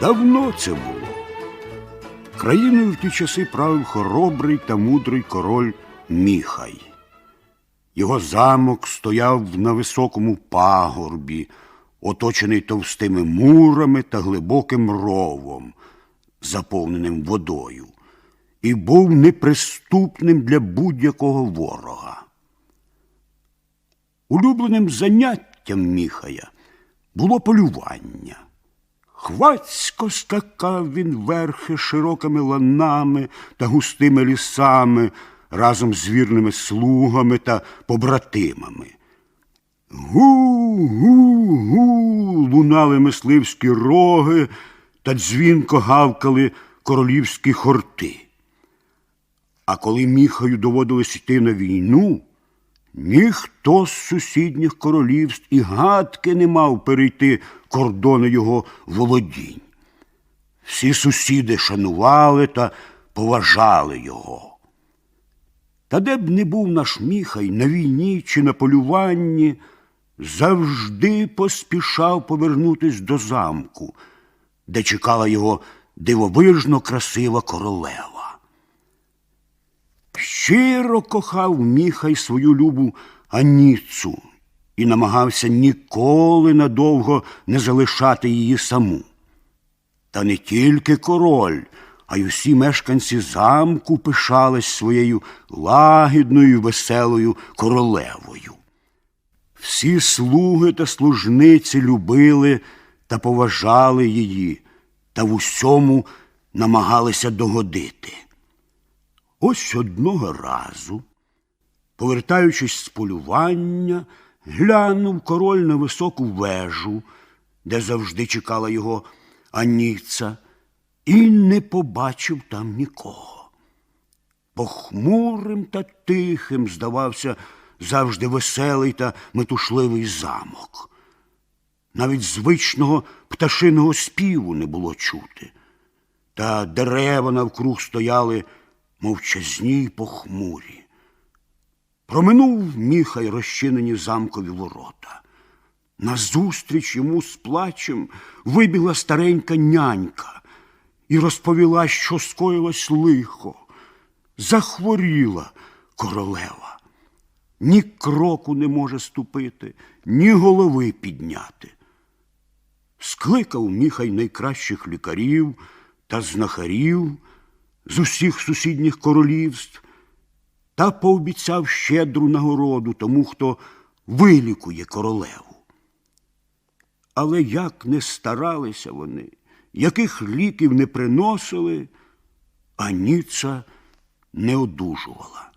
Давно це було. Країною в ті часи правив хоробрий та мудрий король Міхай. Його замок стояв на високому пагорбі, оточений товстими мурами та глибоким ровом, заповненим водою, і був неприступним для будь-якого ворога. Улюбленим заняттям Міхая було полювання. Хвацько скакав він верхи широкими ланами та густими лісами разом з вірними слугами та побратимами. Гу-гу-гу лунали мисливські роги та дзвінко гавкали королівські хорти. А коли міхаю доводилось йти на війну, ніхто з сусідніх королівств і гадки не мав перейти кордони його володінь. Всі сусіди шанували та поважали його. Та де б не був наш міхай на війні чи на полюванні, завжди поспішав повернутись до замку, де чекала його дивовижно красива королева. Щиро кохав міхай свою любу Аніцу і намагався ніколи надовго не залишати її саму. Та не тільки король, а й усі мешканці замку пишались своєю лагідною, веселою королевою. Всі слуги та служниці любили та поважали її, та в усьому намагалися догодити. Ось одного разу, повертаючись з полювання, глянув король на високу вежу, де завжди чекала його Аніца, і не побачив там нікого. Похмурим та тихим здавався завжди веселий та метушливий замок. Навіть звичного пташиного співу не було чути, та дерева навкруг стояли мовчазні й похмурі. Проминув міхай розчинені замкові ворота. Назустріч йому з плачем вибігла старенька нянька і розповіла, що скоїлось лихо. Захворіла королева. Ні кроку не може ступити, ні голови підняти. Скликав міхай найкращих лікарів та знахарів з усіх сусідніх королівств та пообіцяв щедру нагороду тому, хто вилікує королеву. Але як не старалися вони, яких ліків не приносили, Аніца не одужувала.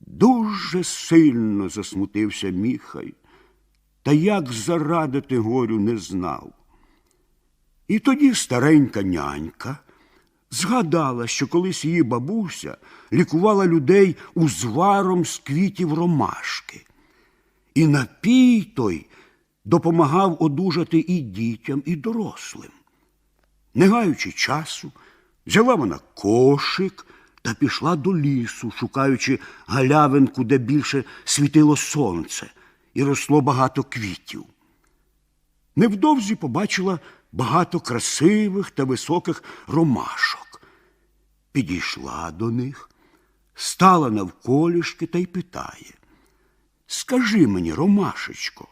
Дуже сильно засмутився міхай, та як зарадити горю не знав. І тоді старенька нянька згадала, що колись її бабуся лікувала людей узваром з квітів ромашки. І напій той допомагав одужати і дітям, і дорослим. Не гаючи часу, взяла вона кошик та пішла до лісу, шукаючи галявинку, де більше світило сонце і росло багато квітів. Невдовзі побачила багато красивих та високих ромашок. Підійшла до них, стала навколішки та й питає. Скажи мені, Ромашечко,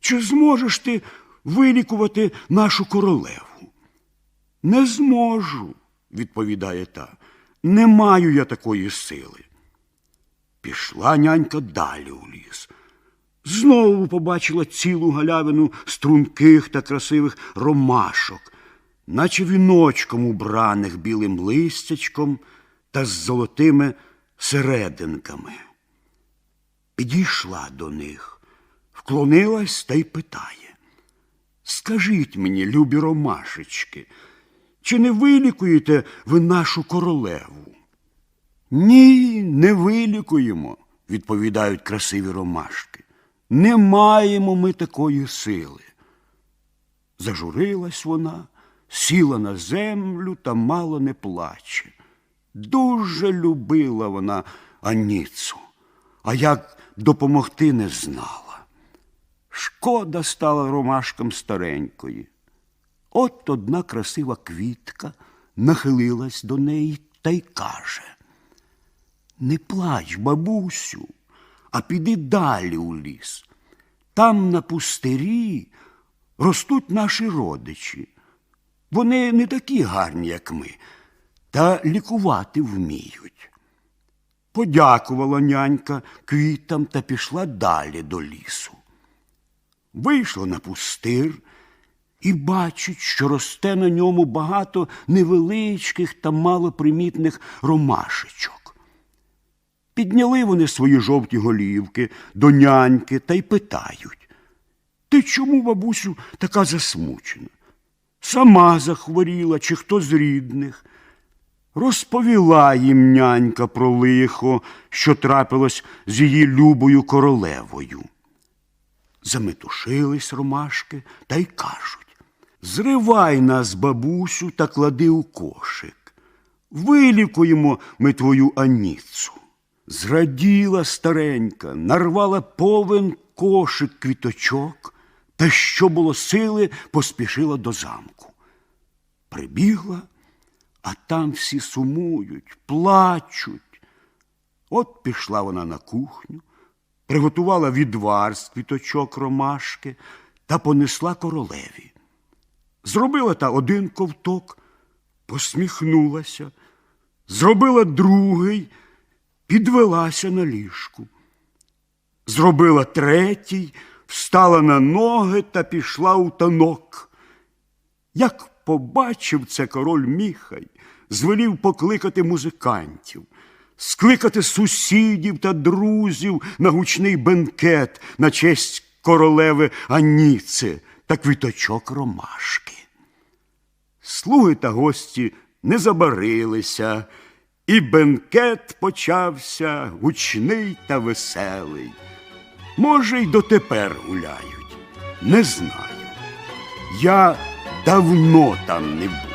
чи зможеш ти вилікувати нашу королеву? Не зможу, відповідає та. Не маю я такої сили. Пішла нянька далі у ліс. Знову побачила цілу галявину струнких та красивих ромашок, наче віночком убраних білим листячком та з золотими серединками. Підійшла до них, вклонилась та й питає. Скажіть мені, любі ромашечки, чи не вилікуєте ви нашу королеву? Ні, не вилікуємо, відповідають красиві ромашки. Не маємо ми такої сили. Зажурилась вона, сіла на землю та мало не плаче. Дуже любила вона Аніцу, а як допомогти не знала. Шкода стала ромашкам старенької. От одна красива квітка нахилилась до неї та й каже Не плач, бабусю, а піди далі у ліс. Там на пустирі ростуть наші родичі. Вони не такі гарні, як ми, та лікувати вміють. Подякувала нянька квітам та пішла далі до лісу. Вийшла на пустир і бачить, що росте на ньому багато невеличких та малопримітних ромашечок. Підняли вони свої жовті голівки до няньки та й питають Ти чому, бабусю, така засмучена? Сама захворіла, чи хто з рідних? Розповіла їм нянька про лихо, що трапилось з її любою королевою. Заметушились ромашки та й кажуть Зривай нас, бабусю, та клади у кошик. Вилікуємо ми твою Аніцу. Зраділа старенька, нарвала повен кошик квіточок та, що було сили, поспішила до замку. Прибігла, а там всі сумують, плачуть. От пішла вона на кухню, приготувала відвар з квіточок ромашки та понесла королеві. Зробила та один ковток, посміхнулася, зробила другий, підвелася на ліжку. Зробила третій, встала на ноги та пішла у танок. Як побачив це король Міхай, звелів покликати музикантів, скликати сусідів та друзів на гучний бенкет на честь королеви Аніци та квіточок ромашки. Слуги та гості не забарилися, і бенкет почався гучний та веселий. Може, й дотепер гуляють, не знаю. Я давно там не був.